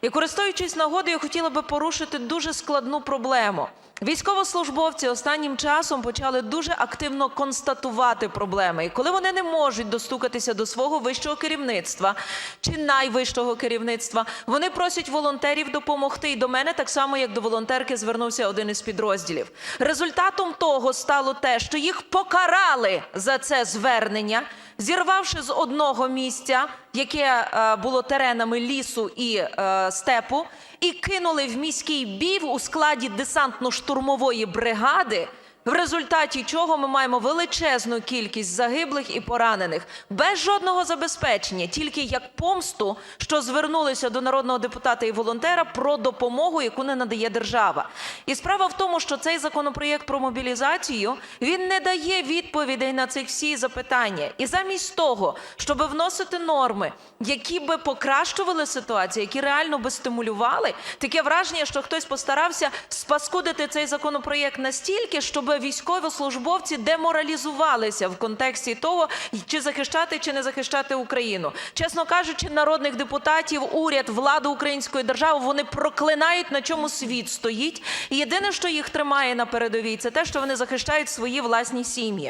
І користуючись нагодою, хотіла би порушити дуже складну проблему. Військовослужбовці останнім часом почали дуже активно констатувати проблеми. І коли вони не можуть достукатися до свого вищого керівництва чи найвищого керівництва, вони просять волонтерів допомогти. І до мене так само, як до волонтерки, звернувся один із підрозділів. Результатом того стало те, що їх покарали за це звернення, зірвавши з одного місця, яке е, було теренами лісу і е, степу, і кинули в міський бій у складі десантно-штурмової бригади, в результаті чого ми маємо величезну кількість загиблих і поранених без жодного забезпечення, тільки як помсту, що звернулися до народного депутата і волонтера про допомогу, яку не надає держава. І справа в тому, що цей законопроєкт про мобілізацію він не дає відповідей на ці всі запитання. І замість того, щоб вносити норми, які би покращували ситуацію, які реально би стимулювали, таке враження, що хтось постарався спаскудити цей законопроєкт настільки, щоб військовослужбовці деморалізувалися в контексті того, чи захищати, чи не захищати Україну. Чесно кажучи, народних депутатів, уряд, владу української держави вони проклинають, на чому світ стоїть. І єдине, що їх тримає на передовій, це те, що вони захищають свої власні сім'ї.